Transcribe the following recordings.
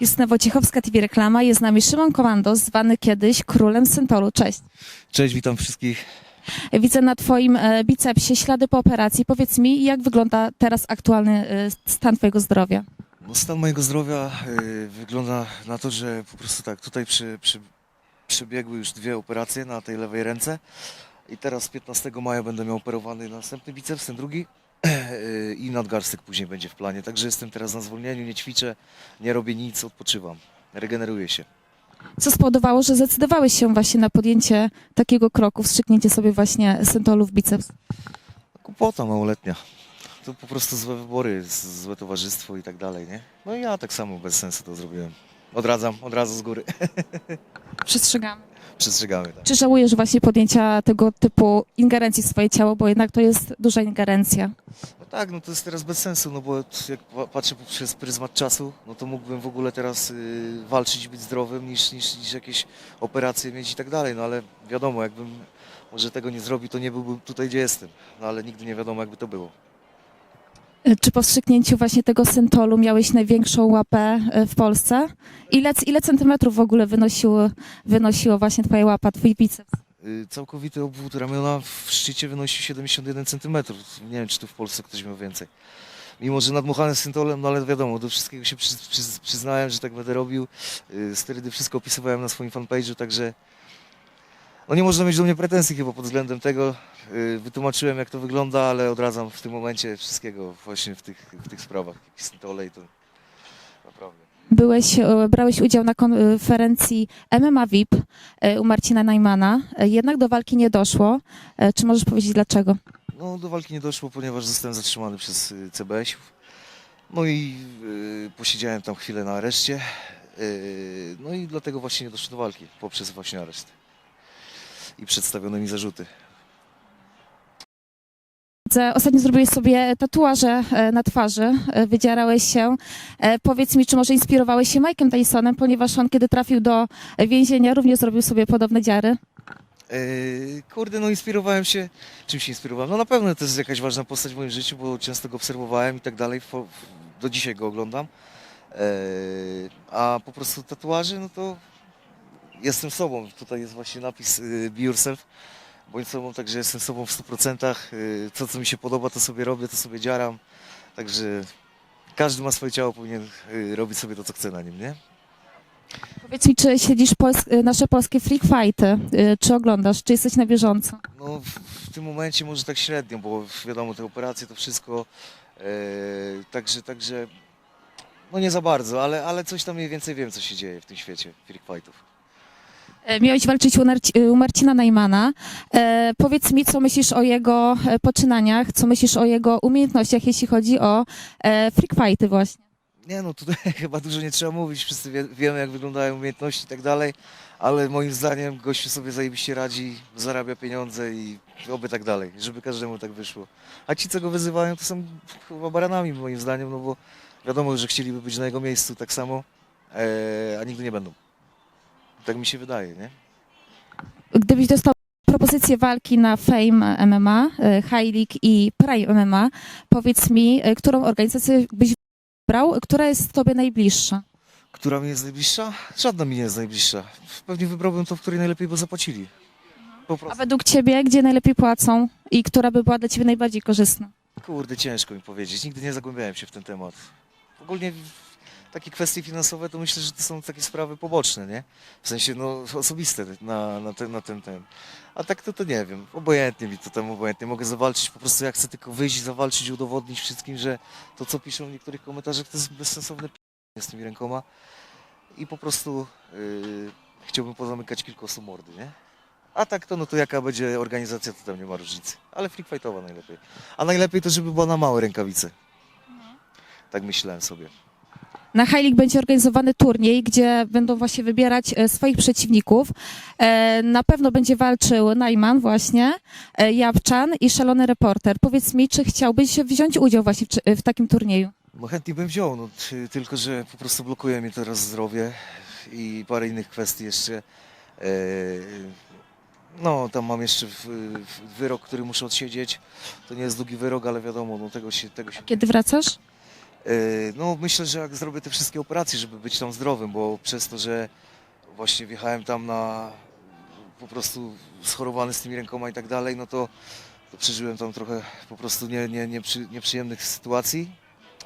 Justyna Wojciechowska, TV Reklama. Jest z nami Szymon Komando, zwany kiedyś królem Syntolu. Cześć. Cześć, witam wszystkich. Widzę na twoim e, bicepsie ślady po operacji. Powiedz mi, jak wygląda teraz aktualny e, stan twojego zdrowia? No, stan mojego zdrowia y, wygląda na to, że po prostu tak, tutaj przy, przy, przebiegły już dwie operacje na tej lewej ręce i teraz 15 maja będę miał operowany następny biceps, ten drugi i nadgarstek później będzie w planie. Także jestem teraz na zwolnieniu, nie ćwiczę, nie robię nic, odpoczywam, regeneruję się. Co spowodowało, że zdecydowałeś się właśnie na podjęcie takiego kroku, wstrzyknięcie sobie właśnie Syntolu w biceps? Kupota małoletnia. To po prostu złe wybory, złe towarzystwo i tak dalej, nie? No i ja tak samo bez sensu to zrobiłem. Odradzam, od razu z góry. Przestrzegamy. Przestrzegamy, tak. Czy żałujesz właśnie podjęcia tego typu ingerencji w swoje ciało, bo jednak to jest duża ingerencja? No tak, no to jest teraz bez sensu, no bo jak pa- patrzę przez pryzmat czasu, no to mógłbym w ogóle teraz y, walczyć, być zdrowym, niż, niż, niż jakieś operacje mieć i tak dalej, no ale wiadomo, jakbym może tego nie zrobił, to nie byłbym tutaj, gdzie jestem, no ale nigdy nie wiadomo, jakby to było. E, Czy po wstrzyknięciu właśnie tego Syntolu miałeś największą łapę e, w Polsce? Ile, ile centymetrów w ogóle wynosiło, wynosiło właśnie twoja łapa, twój biceps? Y, całkowity obwód ramiona w szczycie wynosi 71 cm, nie wiem, czy tu w Polsce ktoś miał więcej. Mimo, że nadmuchany syntolem, no ale wiadomo, do wszystkiego się przy, przy, przyznałem, że tak będę robił. Y, Sterydy wszystko opisywałem na swoim fanpage'u, także no nie można mieć do mnie pretensji chyba pod względem tego. Y, Wytłumaczyłem jak to wygląda, ale odradzam w tym momencie wszystkiego właśnie w tych, w tych sprawach. Syntole i to naprawdę. Byłeś, e, brałeś udział na konferencji MMA VIP e, u Marcina Najmana, e, jednak do walki nie doszło. E, Czy możesz powiedzieć dlaczego? No, do walki nie doszło, ponieważ zostałem zatrzymany przez y, CBS-ów. No i y, posiedziałem tam chwilę na areszcie. Y, no i dlatego właśnie nie doszło do walki, poprzez właśnie areszt. I przedstawiono mi zarzuty. Ostatnio zrobiłeś sobie tatuaże e, na twarzy, e, wydzierałeś się. E, Powiedz mi, czy może inspirowałeś się Mike'em Tysonem, ponieważ on, kiedy trafił do więzienia, również zrobił sobie podobne dziary. Yy, kurde, no inspirowałem się. Czym się inspirowałem? No na pewno to jest jakaś ważna postać w moim życiu, bo często go obserwowałem i tak dalej. Do dzisiaj go oglądam. Yy, a po prostu tatuaże, no to jestem sobą. Tutaj jest właśnie napis yy, Be Yourself. Bądź sobą, także jestem sobą w 100%. Yy, To, co mi się podoba, to sobie robię, to sobie dziaram. Także każdy ma swoje ciało, powinien yy, robić sobie to, co chce na nim, nie? Powiedz mi, czy śledzisz pols- nasze polskie freak fighty? Czy oglądasz? Czy jesteś na bieżąco? No w, tym momencie może tak średnio, bo wiadomo, te operacje, to wszystko, e, także, także, no nie za bardzo, ale, ale coś tam mniej więcej wiem, co się dzieje w tym świecie freak fightów. E, Miałeś walczyć u, Narci- u Marcina Najmana. E, powiedz mi, co myślisz o jego e, poczynaniach, co myślisz o jego umiejętnościach, jeśli chodzi o e, freak fighty właśnie. Nie no, tutaj chyba dużo nie trzeba mówić, wszyscy wie, wiemy, jak wyglądają umiejętności i tak dalej, ale moim zdaniem gościu sobie zajebiście radzi, zarabia pieniądze i oby tak dalej, żeby każdemu tak wyszło. A ci, co go wyzywają, to są chyba baranami moim zdaniem, no bo wiadomo, że chcieliby być na jego miejscu tak samo, e, a nigdy nie będą. Tak mi się wydaje, nie? Gdybyś dostał propozycję walki na Fame MMA, e, High League i Prime MMA, powiedz mi, e, którą organizację byś wybrał, która jest tobie najbliższa? Która mi jest najbliższa? Żadna mi nie jest najbliższa. Pewnie wybrałbym to, w której najlepiej by zapłacili. Po A prostu. według ciebie, gdzie najlepiej płacą i która by była dla ciebie najbardziej korzystna? Kurde, ciężko mi powiedzieć. Nigdy nie zagłębiałem się w ten temat. Ogólnie takie kwestie finansowe to myślę, że to są takie sprawy poboczne, nie? W sensie, no, osobiste na, na, ten, na ten, ten. A tak to, to nie wiem. Obojętnie mi to tam, obojętnie. Mogę zawalczyć, po prostu ja chcę tylko wyjść, zawalczyć, udowodnić wszystkim, że to, co piszą w niektórych komentarzach, to jest bezsensowne p- z tymi rękoma. I po prostu yy, chciałbym pozamykać kilku osób mordy, nie? A tak to, no to jaka będzie organizacja, to tam nie ma różnicy. Ale freak fightowa najlepiej. A najlepiej to, żeby była na małe rękawice. Tak myślałem sobie. Na High League będzie organizowany turniej, gdzie będą właśnie wybierać e, swoich przeciwników. E, Na pewno będzie walczył Najman właśnie, e, Jabczan i Szalony Reporter. Powiedz mi, czy chciałbyś wziąć udział właśnie w, takim turnieju? No chętnie bym wziął, no, ty- tylko że po prostu blokuje mnie teraz zdrowie i parę innych kwestii jeszcze. No, tam mam jeszcze wyrok, który muszę odsiedzieć. To nie jest długi wyrok, ale wiadomo, no tego się, tego się Kiedy wracasz? Yy, No myślę, że jak zrobię te wszystkie operacje, żeby być tam zdrowym, bo przez to, że właśnie wjechałem tam na po prostu schorowany z tymi rękoma i tak dalej, no to, to przeżyłem tam trochę po prostu nie, nie, nieprzy, nieprzyjemnych sytuacji,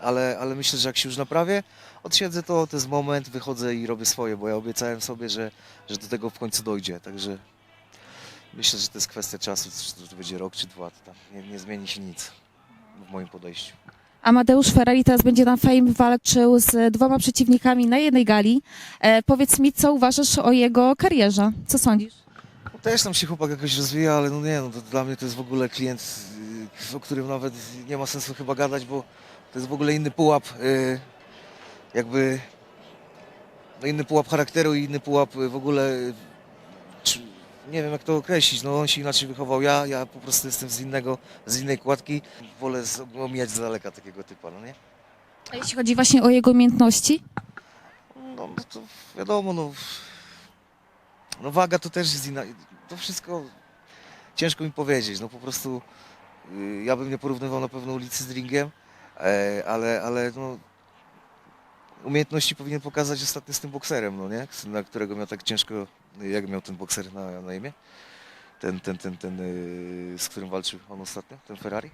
ale, ale myślę, że jak się już naprawię, odsiedzę to, to jest moment, wychodzę i robię swoje, bo ja obiecałem sobie, że, że do tego w końcu dojdzie, także myślę, że to jest kwestia czasu, czy to będzie rok czy dwa, to tam nie, nie zmieni się nic w moim podejściu. Amadeusz Ferrari teraz będzie na Fame walczył z dwoma przeciwnikami na jednej gali. E, powiedz mi, co uważasz o jego karierze? Co sądzisz? No też tam się chłopak jakoś rozwija, ale no nie, no to dla mnie to jest w ogóle klient, y, o którym nawet nie ma sensu chyba gadać, bo to jest w ogóle inny pułap, y, jakby no inny pułap charakteru i inny pułap w ogóle, nie wiem jak to określić, no on się inaczej wychował, ja, ja po prostu jestem z innego, z innej kładki, wolę omijać z daleka takiego typa, no nie? A jeśli chodzi właśnie o jego umiejętności? No, no to wiadomo, no, no waga to też jest inna. To wszystko ciężko mi powiedzieć. No po prostu y, ja bym nie porównywał na pewno ulicy z ringiem, e, ale, ale no, umiejętności powinien pokazać ostatnio z tym bokserem, no nie? Na którego miał tak ciężko, jak miał ten bokser na, na imię? Ten, ten, ten, ten, y, z którym walczył on ostatnio, ten Ferrari?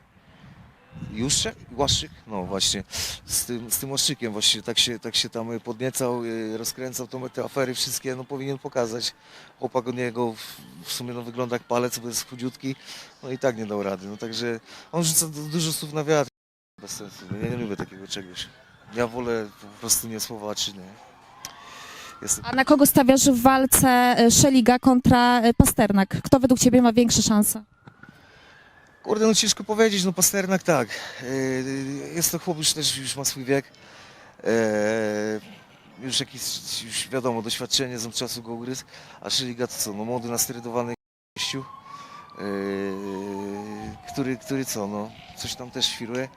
Juszczek? Łaszczyk? No właśnie, z tym, z tym Łaszczykiem właśnie tak się, tak się tam podniecał, y, rozkręcał te afery wszystkie, no powinien pokazać. Chłopak od niego w, w sumie no, wygląda jak palec, bo jest chudziutki, no i tak nie dał rady. No także on rzuca du- dużo słów na wiatr, bez sensu, no, ja nie lubię takiego czegoś. Ja wolę po prostu nie słowa, a czyny. Jestem A na kogo stawiasz w walce e, Szeliga kontra e, Pasternak? Kto według ciebie ma większe szanse? Kurde, no ciężko powiedzieć, no Pasternak tak. Yy, Jest to chłop już też już ma swój wiek. Yy, Już jakiś, już wiadomo, doświadczenie z czasu go ugryzł. A Szeliga to co, no młody, nasterydowany gościu, yy, który, który co, no coś tam też świruje.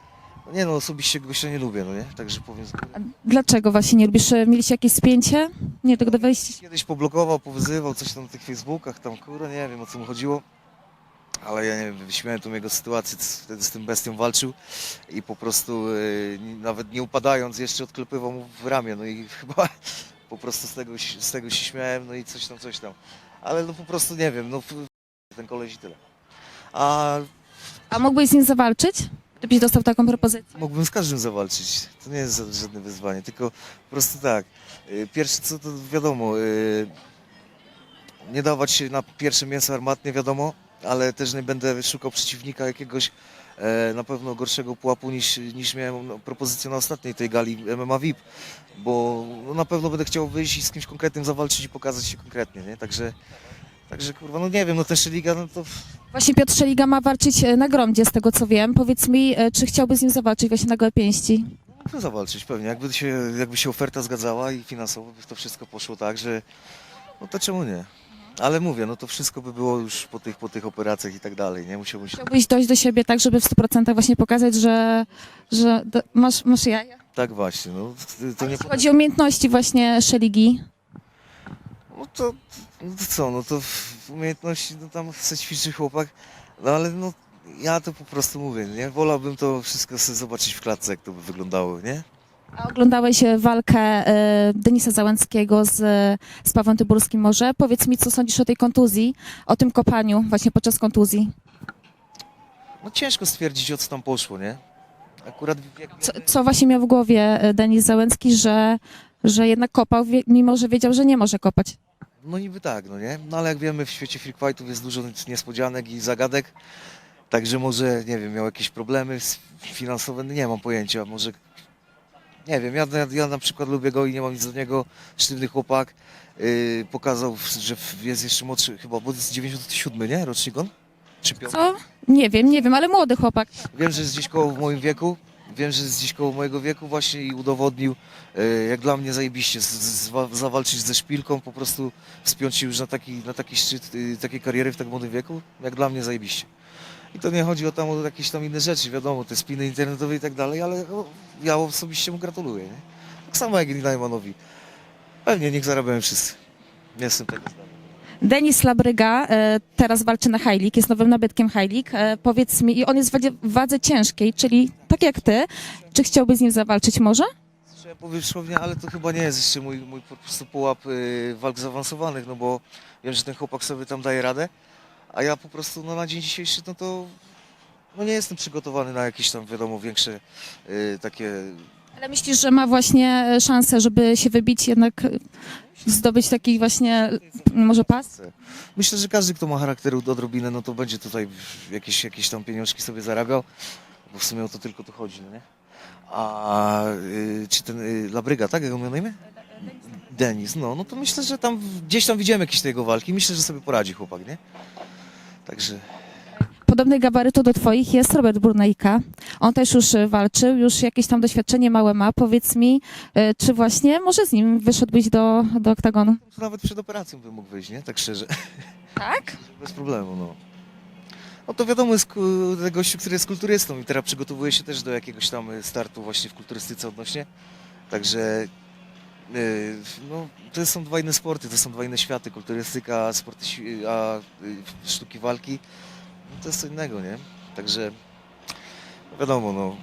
No nie no, osobiście gościa nie lubię, no nie? Także powiem z góry. A Dlaczego właśnie nie lubisz? Mieliście jakieś spięcie? Nie dogadywaliście się? Kiedyś poblokował, powyzywał coś tam na tych Facebookach, tam kurde, nie wiem o co mu chodziło. Ale ja nie wiem, wyśmiałem tą jego sytuację, c- wtedy z tym bestią walczył i po prostu ni- nawet nie upadając jeszcze odklepywał mu w ramię, no i chyba po prostu z tego, się- z tego się śmiałem, no i coś tam, coś tam. Ale no po prostu nie wiem, no f- ten koleś i tyle. A A mógłbyś z nim zawalczyć? Gdybyś dostał taką propozycję? mógłbym z każdym zawalczyć, to nie jest ża- żadne wyzwanie, tylko po prostu tak, e, pierwsze co to wiadomo, e, nie dawać się na pierwsze mięso armatnie, wiadomo, ale też nie będę szukał przeciwnika jakiegoś e, na pewno gorszego pułapu niż, niż miałem no, propozycję na ostatniej tej gali MMA VIP, bo no, na pewno będę chciał wyjść i z kimś konkretnym zawalczyć i pokazać się konkretnie, nie? Także, także kurwa, no nie wiem, no też liga, no to Właśnie Piotr Szeliga ma walczyć e, na gromdzie, z tego co wiem. Powiedz mi, e, czy chciałbyś z nim zawalczyć właśnie na gołe pięści? mógłbym zawalczyć pewnie, jakby się, jakby się oferta zgadzała i finansowo by to wszystko poszło tak, że no to czemu nie? Ale mówię, no to wszystko by było już po tych, po tych operacjach i tak dalej, nie? Musiałbym się Chciałbyś dojść do siebie tak, żeby w 100% właśnie pokazać, że, że do, masz, masz jaja? Tak właśnie, no to nie... Jeśli chodzi o umiejętności właśnie Szeligi, No to, no to co, no to w umiejętności, no tam chce ćwiczy chłopak, no ale no ja to po prostu mówię, nie? Wolałbym to wszystko sobie zobaczyć w klatce, jak to by wyglądało, nie? a oglądałeś e, walkę e, Denisa Załęckiego z, z Pawłem Tyburskim może. Powiedz mi, co sądzisz o tej kontuzji, o tym kopaniu właśnie podczas kontuzji. No ciężko stwierdzić, o co tam poszło, nie? Akurat jak Co, co właśnie miał w głowie e, Denis Załęcki, że, że jednak kopał, wie- mimo że wiedział, że nie może kopać? No niby tak, no nie? No ale jak wiemy, w świecie freak fightów jest dużo niespodzianek i zagadek. Także może, nie wiem, miał jakieś problemy finansowe, no nie mam pojęcia, może... Nie wiem, ja, ja, ja na przykład lubię go i nie mam nic do niego. Sztywny chłopak. Yy, pokazał, że w- jest jeszcze młodszy, chyba, bo jest 97, nie? Rocznik on? Czy piąty? Co? Nie wiem, nie wiem, ale młody chłopak. Wiem, że jest gdzieś koło w moim wieku. Wiem, że jest gdzieś koło mojego wieku właśnie i udowodnił, e, jak dla mnie zajebiście, z, z, zawalczyć ze szpilką, po prostu wspiąć się już na taki, na taki szczyt y, takiej kariery w tak młodym wieku, jak dla mnie zajebiście. I to nie chodzi o tam o jakieś tam inne rzeczy, wiadomo, te spiny internetowe i tak dalej, ale no, ja osobiście mu gratuluję. Nie? Tak samo jak i Najmanowi. Pewnie niech zarabiają wszyscy. Nie jestem tego zdania. Denis Labryga e, teraz walczy na League, jest nowym nabytkiem League. E, powiedz mi, i on jest w wadzie, w wadze ciężkiej, czyli tak jak ty. Czy chciałbyś z nim zawalczyć może? Trzeba powierzchownie, ale to chyba nie jest jeszcze mój, mój po prostu pułap y, walk zaawansowanych, no bo wiem, że ten chłopak sobie tam daje radę, a ja po prostu no, na dzień dzisiejszy no to no, nie jestem przygotowany na jakieś tam wiadomo większe y, takie Ale myślisz, że ma właśnie e, szansę, żeby się wybić, jednak e, zdobyć taki właśnie może pas? Myślę, że każdy, kto ma charakteru odrobinę, no to będzie tutaj jakieś, jakieś tam pieniążki sobie zarabiał, bo w sumie o to tylko tu chodzi, no nie? A y, czy ten y, Labryga, tak? Jak on miał na imię? Denis, no, no to myślę, że tam gdzieś tam widziałem jakieś te jego walki. Myślę, że sobie poradzi chłopak, nie? Także Podobnej gabarytu do twoich jest Robert Burnejka. On też już e, walczył, już jakieś tam doświadczenie małe ma. Powiedz mi, e, czy właśnie może z nim wyszedłbyś do, do oktagonu? nawet przed operacją bym mógł wyjść, nie? Tak szczerze, Tak? bez problemu, no. No to wiadomo, jest gościu, który jest kulturystą i teraz przygotowuje się też do jakiegoś tam y, startu właśnie w kulturystyce odnośnie. Także y, no, to są dwa inne sporty, to są dwa inne światy, kulturystyka, sporty, a y, sztuki walki, no, to jest co innego, nie? Także no wiadomo, no.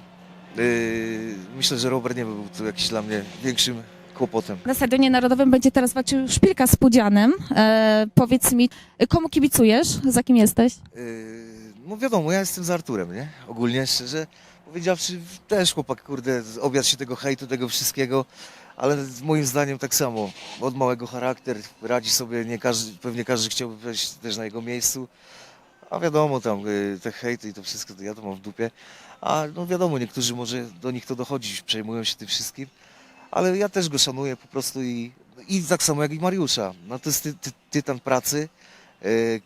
y, myślę, że Robert nie był tu jakiś dla mnie większym kłopotem. Na Stadionie Narodowym będzie teraz walczył Szpilka z Pudzianem. E, powiedz mi, komu kibicujesz? Za kim jesteś? Yy, No wiadomo, ja jestem z Arturem, nie? Ogólnie, szczerze powiedziawszy, też chłopak, kurde, objadł się tego hejtu, tego wszystkiego, ale moim zdaniem tak samo, od małego charakter, radzi sobie, nie każdy, pewnie każdy chciałby być też na jego miejscu, a wiadomo, tam yy, te hejty i to wszystko, to ja to mam w dupie, a no wiadomo, niektórzy może do nich to dochodzi, przejmują się tym wszystkim, ale ja też go szanuję po prostu i, i tak samo jak i Mariusza, no to jest ty, ty, tytan pracy, yy,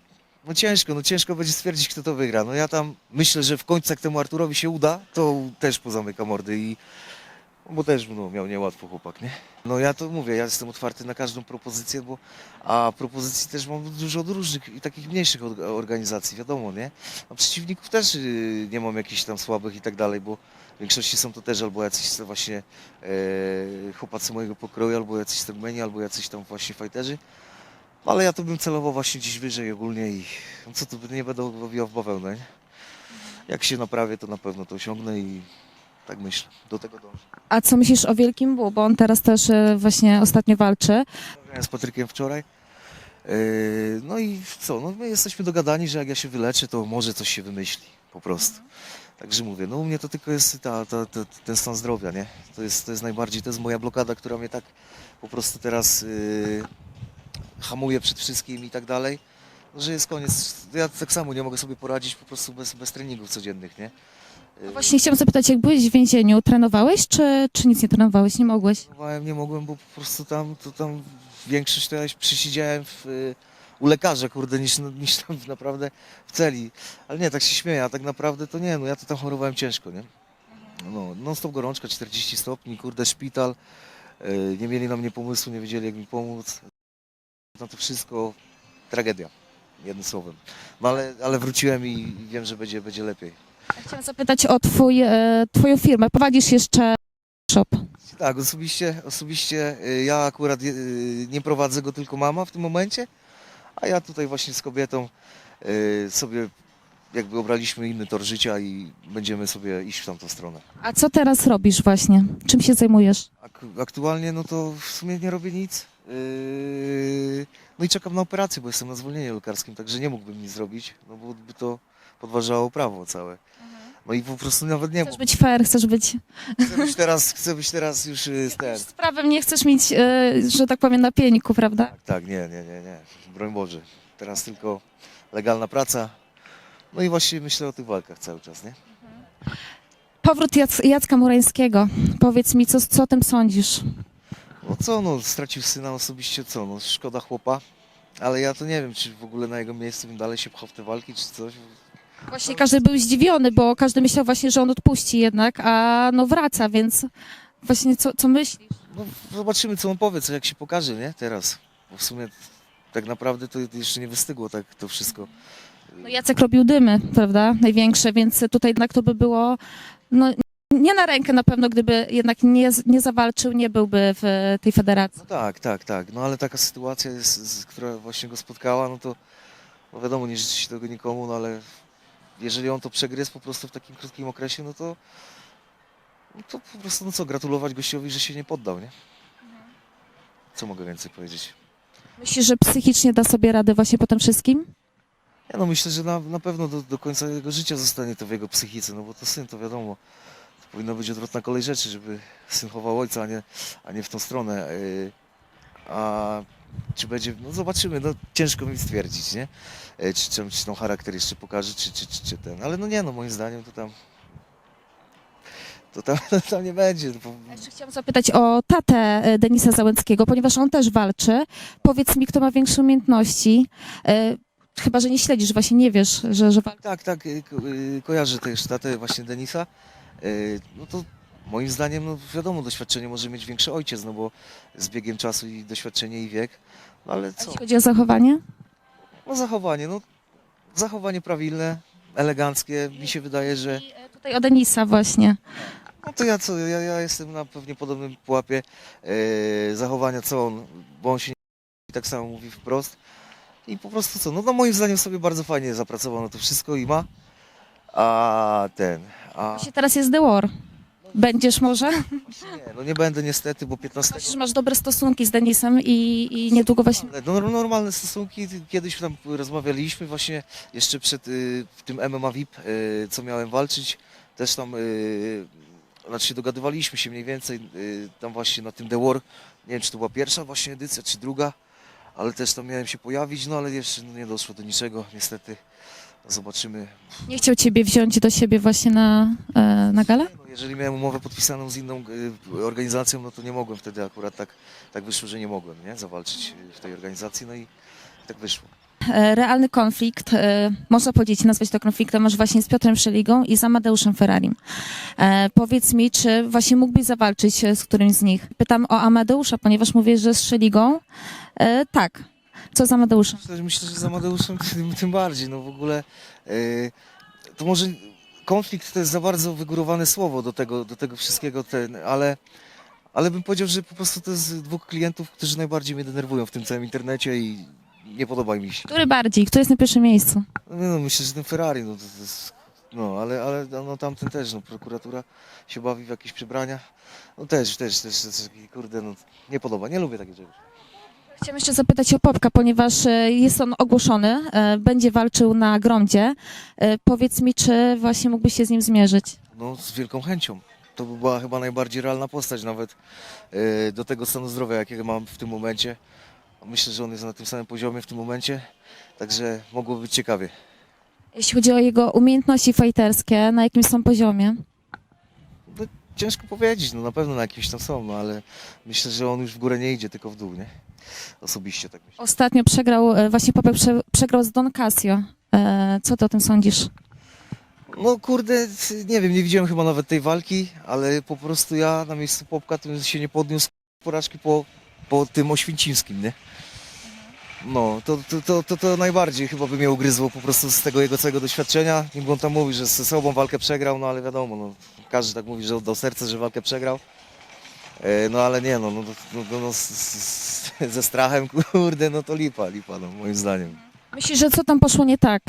no ciężko, no ciężko będzie stwierdzić, kto to wygra. No ja tam myślę, że w końcu jak temu Arturowi się uda, to też pozamyka mordy i bo też no, miał niełatwo chłopak, nie? No ja to mówię, ja jestem otwarty na każdą propozycję, bo a propozycji też mam dużo od różnych i takich mniejszych org- organizacji, wiadomo, nie? A przeciwników też yy, nie mam jakichś tam słabych i tak dalej, bo w większości są to też albo jacyś właśnie e, chłopacy mojego pokroju, albo jacyś strongmeni, albo jacyś tam właśnie fighterzy. Ale ja to bym celował właśnie gdzieś wyżej ogólnie i no co tu nie będę łowił w bawełnę, nie? Jak się naprawię, to na pewno to osiągnę i tak myślę, do tego dążę. A co myślisz o Wielkim Bu? Bo on teraz też e, właśnie ostatnio walczy. Rozmawiałem z Patrykiem wczoraj. Yy, No i co, no my jesteśmy dogadani, że jak ja się wyleczę, to może coś się wymyśli, po prostu. Także mówię, no u mnie to tylko jest ta, ta, ta, ten stan zdrowia, nie? To jest, to jest najbardziej, to jest moja blokada, która mnie tak po prostu teraz yy, hamuje przed wszystkim i tak dalej, że jest koniec. Ja tak samo nie mogę sobie poradzić po prostu bez, bez treningów codziennych, nie? Yy, Właśnie chciałam zapytać, jak byłeś w więzieniu, trenowałeś, czy, czy nic nie trenowałeś? Nie mogłeś? Próbowałem, nie mogłem, bo po prostu tam, to tam większość to ja przysiedziałem w, y, u lekarza, kurde, niż, niż tam naprawdę w celi. Ale nie, tak się śmieję, a tak naprawdę to nie, no ja to tam chorowałem ciężko, nie? No, non stop gorączka, 40 stopni, kurde, szpital. y, Nie mieli na mnie pomysłu, nie wiedzieli jak mi pomóc. No to wszystko tragedia, jednym słowem. No ale, ale wróciłem i wiem, że będzie, będzie lepiej. Chciałam zapytać o twój, e, twoją firmę. Prowadzisz jeszcze shop. Tak, osobiście, osobiście y, ja akurat y, nie prowadzę go, tylko mama w tym momencie, a ja tutaj właśnie z kobietą y, sobie jakby obraliśmy inny tor życia i będziemy sobie iść w tamtą stronę. A co teraz robisz właśnie? Czym się zajmujesz? Ak aktualnie no to w sumie nie robię nic. Yy, no i czekam na operację, bo jestem na zwolnieniu lekarskim, także nie mógłbym nic zrobić, no bo by to podważało prawo całe. No i po prostu nawet nie Chcesz być fair, chcesz być... Chcę być teraz, chcę być teraz już y, z ten. Z prawem nie chcesz mieć, e, że tak powiem, na pieńku, prawda? Tak, tak, nie, nie, nie, nie. Broń Boże. Teraz tylko legalna praca. No i właśnie myślę o tych walkach cały czas, nie? Powrót Jac Jacka Murańskiego. Powiedz mi, co, co o tym sądzisz? No co, no stracił syna osobiście, co, no szkoda chłopa. Ale ja to nie wiem, czy w ogóle na jego miejscu bym dalej się pchał w te walki, czy coś. Właśnie każdy był zdziwiony, bo każdy myślał właśnie, że on odpuści jednak, a no wraca, więc właśnie co, co myślisz? No zobaczymy, co on powie, co jak się pokaże, nie? Teraz. Bo w sumie tak naprawdę to jeszcze nie wystygło tak to wszystko. No Jacek robił dymy, prawda? Największe, więc tutaj jednak to by było no, nie na rękę na pewno, gdyby jednak nie, nie zawalczył, nie byłby w tej federacji. No tak, tak, tak. No ale taka sytuacja, jest, z, która właśnie go spotkała, no to no wiadomo, nie życzę się tego nikomu, no ale jeżeli on to przegryzł po prostu w takim krótkim okresie, no to, no to po prostu, no co, gratulować gościowi, że się nie poddał, nie? Co mogę więcej powiedzieć? Myślisz, że psychicznie da sobie radę właśnie po tym wszystkim? Ja no myślę, że na, na pewno do, do końca jego życia zostanie to w jego psychice, no bo to syn, to wiadomo. To powinna być odwrotna kolej rzeczy, żeby syn chował ojca, a nie, a nie w tą stronę. Yy, A czy będzie, no zobaczymy, no ciężko mi stwierdzić, nie? Yy, Czy, czy, czy ten charakter jeszcze pokaże, czy, czy, czy, czy ten. Ale no nie, no moim zdaniem to tam, to tam, tam nie będzie. no bo- Jeszcze chciałam zapytać o tatę e, Denisa Załęckiego, ponieważ on też walczy. Powiedz mi, kto ma większe umiejętności. E, Chyba, że nie śledzisz, właśnie nie wiesz, że, że walczy. Tak, tak, y, ko- y, kojarzę też tatę właśnie Denisa. Y, No to moim zdaniem, no wiadomo, doświadczenie może mieć większy ojciec, no bo z biegiem czasu i doświadczenie i wiek. Ale A co? jeśli chodzi o zachowanie? No zachowanie, no zachowanie prawilne, eleganckie. Mi się wydaje, że I, e, Tutaj o Denisa właśnie. no to ja co, ja, ja jestem na pewnie podobnym pułapie e, zachowania co on, bo on się nie tak samo mówi wprost. I po prostu co, no, no moim zdaniem sobie bardzo fajnie zapracował na to wszystko i ma. A ten, a Właśnie teraz jest The War. Będziesz może? nie, no nie będę niestety, bo 15 Myślisz, że masz dobre stosunki z Denisem i, i niedługo właśnie... Ale No, normalne stosunki, kiedyś tam rozmawialiśmy właśnie jeszcze przed y, tym MMA VIP, y, co miałem walczyć, też tam, y, znaczy dogadywaliśmy się mniej więcej y, tam właśnie na tym The War, nie wiem czy to była pierwsza właśnie edycja, czy druga, ale też tam miałem się pojawić, no ale jeszcze no, nie doszło do niczego, niestety zobaczymy. Nie chciał ciebie wziąć do siebie właśnie na, e, na galę? No, jeżeli miałem umowę podpisaną z inną y, organizacją, no to nie mogłem wtedy akurat tak, tak wyszło, że nie mogłem nie, zawalczyć w tej organizacji, no i tak wyszło. E, realny konflikt, e, można powiedzieć, nazwać to konfliktem, masz właśnie z Piotrem Szeligą i z Amadeuszem Ferrarim. E, powiedz mi, czy właśnie mógłbyś zawalczyć e, z którymś z nich? Pytam o Amadeusza, ponieważ mówię, że z Szeligą. E, tak. Co z Amadeuszem? Myślę, że z Amadeuszem tym, tym bardziej. No w ogóle yy, to może konflikt to jest za bardzo wygórowane słowo do tego, do tego wszystkiego, ten, ale, ale bym powiedział, że po prostu to jest dwóch klientów, którzy najbardziej mnie denerwują w tym całym internecie i nie podoba mi się. Który bardziej? Kto jest na pierwszym miejscu? No, no myślę, że ten Ferrari, no to, to jest, no ale, ale no, tamten też, no prokuratura się bawi w jakieś przebrania. No też, też, też, też kurde, no nie podoba, nie lubię takiego czegoś. Chciałam jeszcze zapytać o Popka, ponieważ e, jest on ogłoszony, e, będzie walczył na Gromdzie. E, Powiedz mi, czy właśnie mógłbyś się z nim zmierzyć? No, z wielką chęcią. To by była chyba najbardziej realna postać nawet e, do tego stanu zdrowia, jakiego mam w tym momencie. Myślę, że on jest na tym samym poziomie w tym momencie, także mogło być ciekawie. Jeśli chodzi o jego umiejętności fajterskie, na jakim są poziomie? No, ciężko powiedzieć, no na pewno na jakimś tam są, no ale myślę, że on już w górę nie idzie, tylko w dół, nie? Osobiście tak myślę. Ostatnio przegrał, e, właśnie Popek prze, przegrał z Don Casio. E, Co ty o tym sądzisz? No kurde, nie wiem, nie widziałem chyba nawet tej walki, ale po prostu ja na miejscu Popka to bym się nie podniósł porażki po, po tym oświęcimskim, nie? No, to, to, to, to, to najbardziej chyba by mnie ugryzło po prostu z tego jego całego doświadczenia. Niby on tam mówi, że ze sobą walkę przegrał, no ale wiadomo, no, każdy tak mówi, że oddał serce, że walkę przegrał. E, no ale nie, no, no, no, no, no z, z, ze strachem, kurde, no to lipa, lipa, no, moim zdaniem. Myślisz, że co tam poszło nie tak?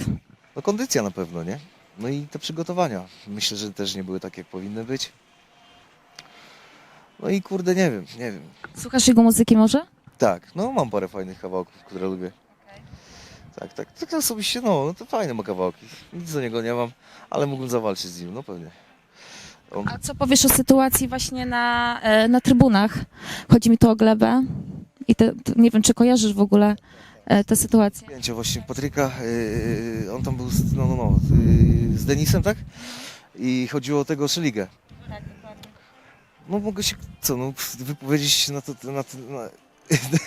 No kondycja na pewno, nie? No i te przygotowania. Myślę, że też nie były tak, jak powinny być. No i kurde, nie wiem, nie wiem. Słuchasz jego muzyki może? Tak, no mam parę fajnych kawałków, które lubię. Tak, tak, tak osobiście, no, no to fajne ma kawałki. Nic do niego nie mam, ale mógłbym zawalczyć z nim, no pewnie. A co powiesz o sytuacji właśnie na, e, na trybunach? Chodzi mi tu o glebę. I te, nie wiem, czy kojarzysz w ogóle e, tę sytuację. zdjęcie właśnie Patryka, yy, on tam był, z, no, no, no, yy, z Denisem, tak? I chodziło o tego Szeligę. No mogę się, co, no wypowiedzieć się na to, na, to- na,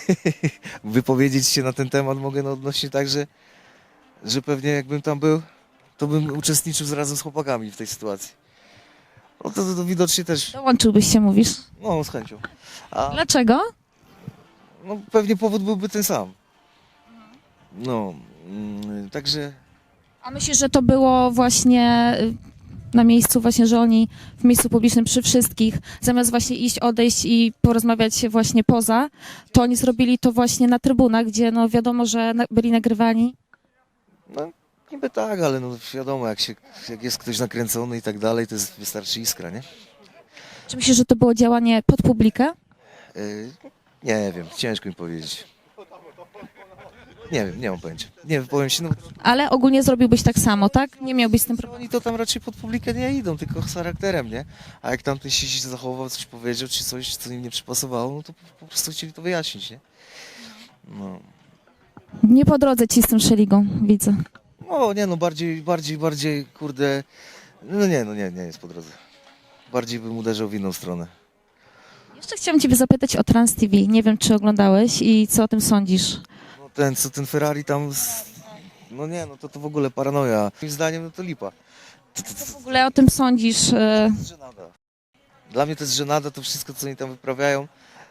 wypowiedzieć się na ten temat mogę no, odnośnie tak, że, że pewnie jakbym tam był, to bym uczestniczył razem z chłopakami w tej sytuacji. No to, to, widocznie też, Dołączyłbyś się, mówisz. no z chęcią. A Dlaczego? no, pewnie powód byłby ten sam. No, mm, także A myślisz, że to było właśnie y, na miejscu, właśnie, że oni w miejscu publicznym przy wszystkich, zamiast właśnie iść, odejść i porozmawiać się właśnie poza, to oni zrobili to właśnie na trybunach, gdzie no wiadomo, że na- byli nagrywani. No niby tak, ale no wiadomo, jak, się, jak jest ktoś nakręcony i tak dalej, to jest, wystarczy iskra, nie? Czy myślisz, że to było działanie pod publikę? Yy, nie wiem, ciężko mi powiedzieć. Nie wiem, nie mam pojęcia. Nie powiem się, no Ale ogólnie zrobiłbyś tak samo, tak? Nie miałbyś z tym problemu. oni to tam raczej pod publikę nie idą, tylko z charakterem, nie? A jak tamten się źle zachował, coś powiedział, czy coś, co im nie przypasowało, no to po- po prostu chcieli to wyjaśnić, nie? No. Nie po drodze ci z tym szeligą, widzę. No nie no, bardziej, bardziej, bardziej, kurde, no nie, no nie, nie jest po drodze. Bardziej bym uderzał w inną stronę. Jeszcze chciałam ciebie zapytać o Trans TV. Nie wiem, czy oglądałeś i co o tym sądzisz. No ten, co ten Ferrari tam, z... no nie, no to to w ogóle paranoja. Moim zdaniem, no to lipa. To, to, to, W ogóle o tym sądzisz? e, to jest żenada. Dla mnie to jest żenada, to wszystko, co oni tam wyprawiają,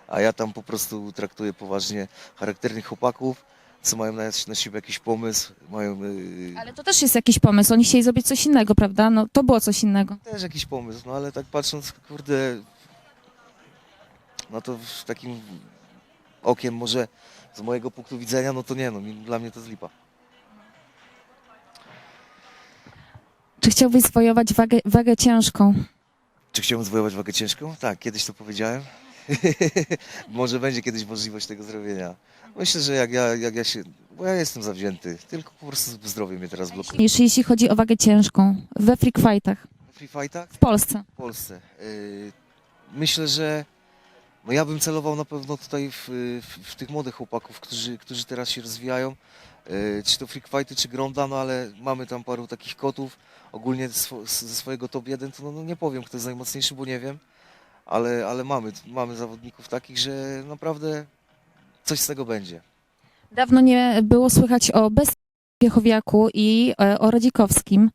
a ja tam po prostu traktuję poważnie charakternych chłopaków, co mają na, na siebie jakiś pomysł, mają yy, Ale to też jest jakiś pomysł. Oni chcieli zrobić coś innego, prawda? No to było coś innego. też jakiś pomysł, no ale tak patrząc, kurde, no to w takim okiem może z mojego punktu widzenia, no to nie, no mi- dla mnie to jest lipa. Czy chciałbyś zwojować wagę, wagę ciężką? Czy chciałbym zwojować wagę ciężką? Tak, kiedyś to powiedziałem. Może będzie kiedyś możliwość tego zrobienia. Myślę, że jak ja, jak ja się. Bo ja jestem zawzięty, tylko po prostu zdrowie mnie teraz blokuje. Jeśli, jeśli chodzi o wagę ciężką we freak fightach W free fightach w Polsce. w Polsce. Yy, myślę, że no ja bym celował na pewno tutaj w, w, w tych młodych chłopaków, którzy, którzy teraz się rozwijają. Yy, czy to freak fighty, czy gronda, no ale mamy tam paru takich kotów. Ogólnie swo, ze swojego top 1 to no, no nie powiem, kto jest najmocniejszy, bo nie wiem. Ale, ale mamy, mamy zawodników takich, że naprawdę coś z tego będzie. Dawno nie było słychać o Bez Wiechowiaku i e, o Radzikowskim.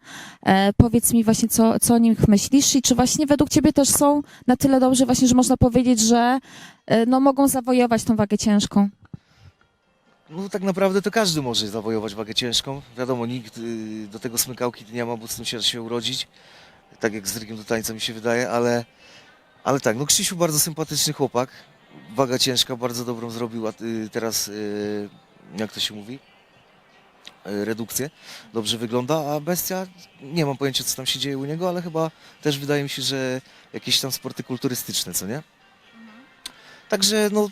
E, powiedz mi właśnie, co, co o nich myślisz i czy właśnie według ciebie też są na tyle dobrzy właśnie, że można powiedzieć, że e, no, mogą zawojować tą wagę ciężką. No tak naprawdę to każdy może zawojować wagę ciężką. Wiadomo, nikt y, do tego smykałki nie ma, się, się urodzić. Tak jak z rygiem do tańca mi się wydaje, ale, ale tak, no Krzysiu bardzo sympatyczny chłopak. Waga ciężka, bardzo dobrą zrobił, y, teraz, y, jak to się mówi, y, redukcję. Dobrze wygląda, a Bestia, nie mam pojęcia co tam się dzieje u niego, ale chyba też wydaje mi się, że jakieś tam sporty kulturystyczne, co nie? Także no,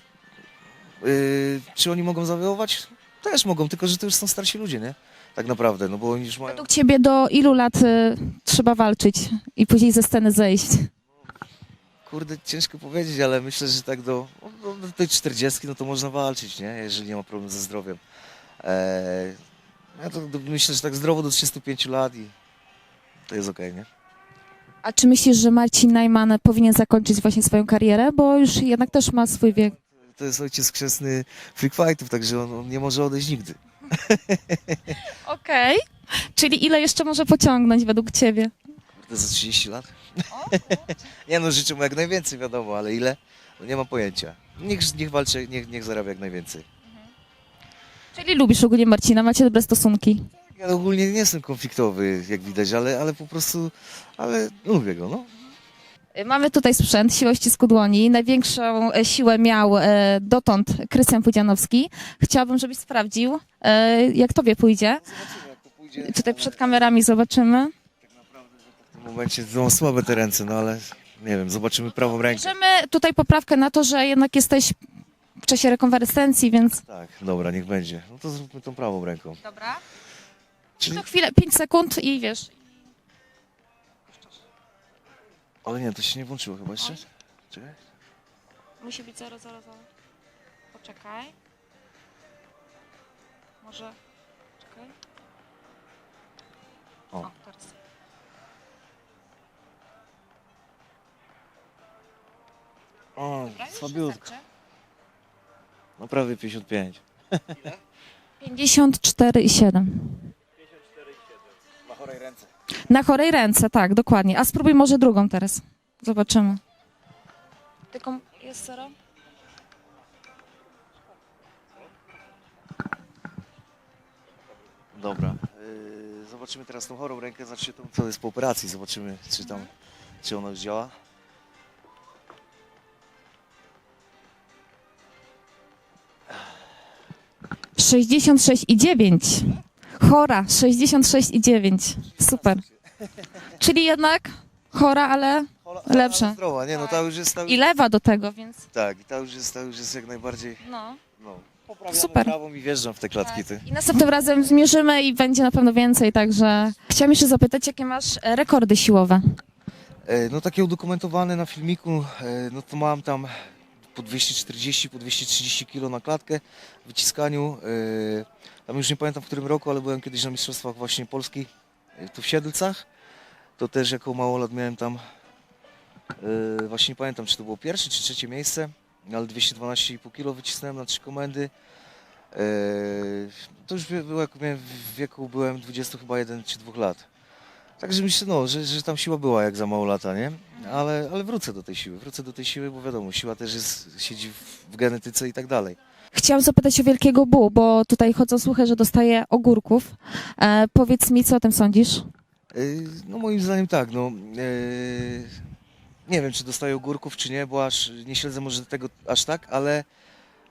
Yy, czy oni mogą zawojować? Też mogą, tylko że to już są starsi ludzie, nie? Tak naprawdę, no bo oni już mają... Według ciebie do ilu lat e, trzeba walczyć i później ze sceny zejść? Kurde, ciężko powiedzieć, ale myślę, że tak do, no, do tej 40 no to można walczyć, nie? Jeżeli nie ma problemu ze zdrowiem. Eee, ja to myślę, że tak zdrowo do 35 lat i to jest okej, nie? A czy myślisz, że Marcin Najman powinien zakończyć właśnie swoją karierę, bo już jednak też ma swój wiek? To jest ojciec chrzestny freak fightów, także on, on nie może odejść nigdy. Okej. Czyli ile jeszcze może pociągnąć według ciebie? Kurde, za 30 lat? nie no, życzę mu jak najwięcej, wiadomo, ale ile? No nie mam pojęcia. Niech, niech walczy, niech, niech zarabia jak najwięcej. Czyli lubisz ogólnie Marcina, macie dobre stosunki. Ja ogólnie nie jestem konfliktowy, jak widać, ale, ale po prostu, ale lubię go, no. Mamy tutaj sprzęt, siłę ścisku dłoni. Największą e, siłę miał e, dotąd Krystian Pudzianowski. Chciałabym, żebyś sprawdził, e, jak tobie pójdzie. Zobaczymy, jak to pójdzie. Tutaj przed kamerami zobaczymy. W momencie są słabe te ręce, no ale nie wiem, zobaczymy prawą rękę. Bierzemy tutaj poprawkę na to, że jednak jesteś w czasie rekonwalescencji, więc... Tak, dobra, niech będzie. No to zróbmy tą prawą ręką. Dobra. Czyli, To chwilę, 5 sekund i wiesz. ale nie, to się nie włączyło chyba jeszcze. Czekaj. Musi być 0, 0, 0. Poczekaj. Może... Czekaj. O. teraz. O, Dobra, już słabiutko. wystarczy. No prawie 55. 54 i 7. Na chorej ręce. Na chorej ręce, tak, dokładnie. A spróbuj może drugą teraz. Zobaczymy. Tylko jest zero? Dobra. Yy, Zobaczymy teraz tą chorą rękę, znaczy tą, co jest po operacji. Zobaczymy, czy tam, czy ona już działa. Sześćdziesiąt sześć i dziewięć. Chora, 66,9. Super. Czyli jednak chora, ale Lepsza. Zdrowa, nie, no ta już jest, ta już, i lewa do tego, więc tak, i ta już jest, ta już jest jak najbardziej, no. no, Super. prawą i wjeżdżam w te klatki, ty. I następnym razem zmierzymy i będzie na pewno więcej, także chciałam jeszcze zapytać, jakie masz e, rekordy siłowe? E, No takie udokumentowane na filmiku, e, no to mam tam po 240, po 230 kg na klatkę w wyciskaniu. e, Tam już nie pamiętam w którym roku, ale byłem kiedyś na Mistrzostwach właśnie Polski, e, tu w Siedlcach. To też jako małolat miałem tam, e, właśnie nie pamiętam czy to było pierwsze czy trzecie miejsce, ale 212,5 kg wycisnąłem na trzy komendy. To już było jak miałem w wieku, byłem 20 chyba 1 czy 2 lat. Także myślę, no, że, że tam siła była jak za mało lata, nie? Ale, ale wrócę do tej siły, wrócę do tej siły, bo wiadomo, siła też jest, siedzi w, w genetyce i tak dalej. Chciałam zapytać o Wielkiego Bu, bo tutaj chodzą słuchy, że dostaje ogórków. E, powiedz mi, co o tym sądzisz? Yy, No moim zdaniem tak, no. Yy, nie wiem, czy dostaję ogórków, czy nie, bo aż nie śledzę może tego aż tak, ale,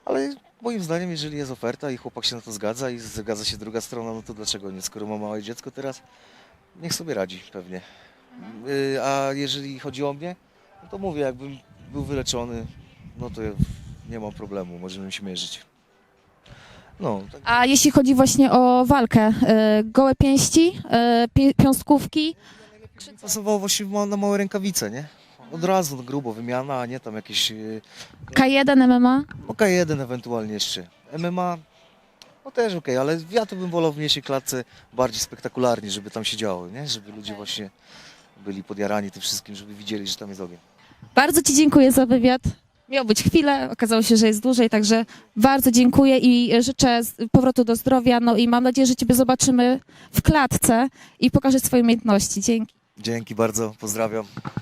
ale moim zdaniem, jeżeli jest oferta i chłopak się na to zgadza i zgadza się druga strona, no to dlaczego nie? Skoro ma małe dziecko teraz, niech sobie radzi pewnie. Yy, a jeżeli chodzi o mnie, no to mówię, jakbym był wyleczony, no to ja nie mam problemu, możemy się mierzyć. No, tak. A jeśli chodzi właśnie o walkę, e, gołe pięści, e, pi- piąstkówki, Pasowało właśnie ma- na małe rękawice, nie? Od razu no, grubo wymiana, a nie tam jakieś yy, K1 MMA, OK, jeden ewentualnie jeszcze. MMA, no też okej, ale ja to bym wolał w mniejszej klatce bardziej spektakularnie, żeby tam się działo, nie? Żeby ludzie właśnie byli podjarani tym wszystkim, żeby widzieli, że tam jest ogień. Bardzo Ci dziękuję za wywiad. Miał być chwilę, okazało się, że jest dłużej, także bardzo dziękuję i życzę z- powrotu do zdrowia. No i mam nadzieję, że Ciebie zobaczymy w klatce i pokażesz swoje umiejętności. Dzięki. Dzięki bardzo, pozdrawiam.